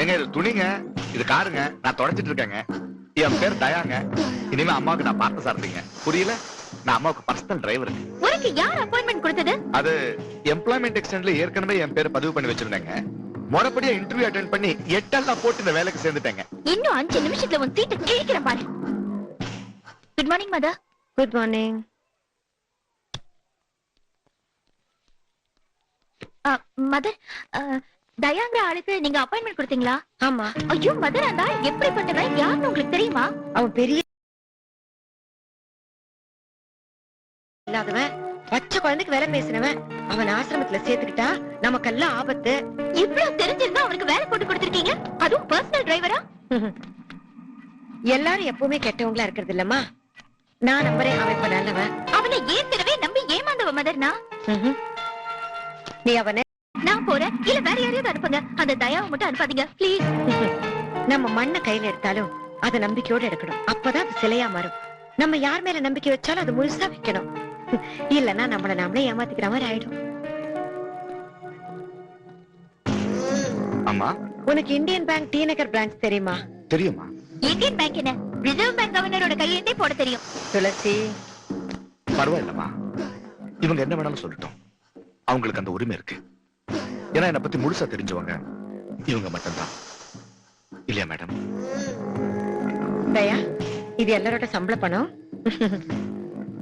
ஏங்க இது துணிங்க. இது காருங்க. நான் தொடச்சிட்டு இருக்கேங்க. என் பேர் தயாங்க. இனிமே அம்மாவுக்கு நான் பார்த்த சார்ந்தீங்க புரியல? நான் அம்மாவுக்கு பர்சனல் டிரைவருங்க உனக்கு யார் அப்பாயின்மெண்ட் கொடுத்தது? அது எம்ப்ளாய்மெண்ட் எக்ஸ்டென்ட்ல ஏற்கனவே என் பேர் பதிவு பண்ணி வச்சிருந்தேங்க. முறைப்படியா இன்டர்வியூ அட்டென்ட் பண்ணி எட்டெல்லாம் போட்டு இந்த வேலைக்கு சேர்ந்துட்டேங்க. இன்னும் அஞ்சு நிமிஷத்துல உன் சீட்டை கிழிக்கிறேன் பாரு. Good morning mother good morning mother தயாங்கிற ஆளுக்கு நீங்க அப்பாயின்மெண்ட் கொடுத்தீங்களா? ஆமா. ஐயோ மதர் அந்த ஆள் எப்படிப்பட்டவன்? யாருன்னு உங்களுக்கு தெரியுமா? அவன் பெரிய இல்லாதவன் பச்சை குழந்தைக்கு வேலை பேசினவன் அவன் ஆசிரமத்துல சேர்த்துக்கிட்டா நமக்கெல்லாம் ஆபத்து. இவ்வளவு தெரிஞ்சிருந்தா அவனுக்கு வேலை போட்டு கொடுத்திருக்கீங்க? அதுவும் பர்சனல் டிரைவரா எல்லாரும் எப்பவுமே கெட்டவங்களா இருக்கிறது இல்லம்மா. நான் நம்புறேன் அவன் இப்ப நல்லவன். அவனை ஏற்கனவே நம்பி ஏமாந்தவ மதர்னா. நீ அவனை நான் போறேன். இல்ல வேற யாரையாவது அனுப்புங்க. அந்த தயாவை மட்டும் அனுப்பாதீங்க. ப்ளீஸ் நம்ம மண்ணை கையில எடுத்தாலும் அதை நம்பிக்கையோட எடுக்கணும். அப்பதான் அது சிலையா மாறும். நம்ம யார் மேல நம்பிக்கை வச்சாலும் அது முழுசா வைக்கணும். இல்லன்னா நம்மள நாமளே ஏமாத்திக்கிற மாதிரி ஆயிடும். அம்மா? உனக்கு Indian bank T Nagar branch தெரியுமா? தெரியுமா? இந்தியன் பேங்க் என்ன? ரிசர்வ் பேங்க் கவர்னரோட கையெழுத்தே போட தெரியும். துளசி. பரவாயில்லம்மா. இவங்க என்ன வேணாலும் சொல்லட்டும். அவங்களுக்கு அந்த உரிமை இருக்கு. ஏன்னா என்னை பத்தி முழுசா தெரிஞ்சவங்க இவங்க மட்டும்தான். இல்லையா மேடம்? தயா இது எல்லாரோட சம்பள பணம்.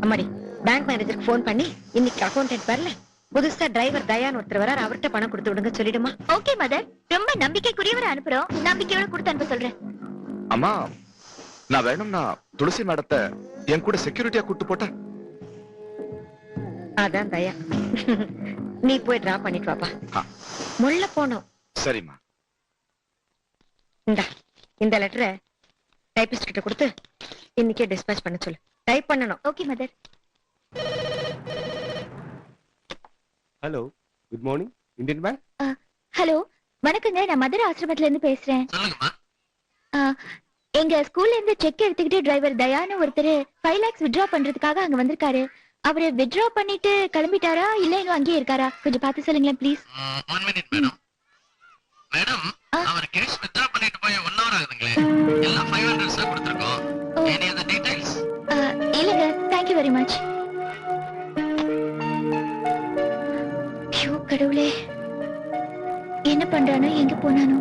அம்மாடி பேங்க் மேனேஜருக்கு ஃபோன் பண்ணி இன்னைக்கு அக்கௌண்டன்ட் வரல. புதுசா டிரைவர் தயான்னு ஒருத்தர் வரார் அவர்கிட்ட பணம் கொடுத்து விடுங்க சொல்லிடுமா? ஓகே மதர் ரொம்ப நம்பிக்கைக்குரியவரை அனுப்புறோம். நம்பிக்கையோட கொடுத்து அனுப்ப சொல்றேன். அம்மா நான் வேணும்னா துளசி மேடத்தை என் கூட செக்யூரிட்டியா கூட்டு போட்டேன் அதான் தயா. நீ போய் டிரா பண்ணிட்டு வாப்பா. முள்ள போனோம். சரிம்மா. இந்தா இந்த லெட்டரை டைபிஸ்ட் கிட்ட கொடுத்து இன்னைக்கே டிஸ்பேச் பண்ண சொல்லு. டைப் பண்ணணும். Okay mother hello good morning Indian bank hello வணக்கங்க. நான் மதுரை ஆசிரமத்துல இருந்து பேசுறேன். எங்க ஸ்கூல்ல இருந்து செக் எடுத்துக்கிட்டு டிரைவர் தயான்னு ஒருத்தர் ஃபைவ் லேக்ஸ் வித்ட்ரா பண்றதுக்காக அங்க வந்திருக்காரு. அவரு வித்ட்ரா பண்ணிட்டு கிளம்பிட்டாரா? இல்ல இன்னும் அங்கேயே இருக்காரா? கொஞ்சம் பார்த்து சொல்லுங்களேன் please one minute madam madam our cash withdraw பண்ணிட்டு போய் 1 ஹவர் ஆகுதுங்களே. எல்லாம் 500 சார் கொடுத்திருக்கோம். எனி அதர் டீடைல்ஸ் இல்லங்க थैंक வெரி மச் ஐயோ கடவுளே. என்ன பண்றானோ எங்க போனானோ.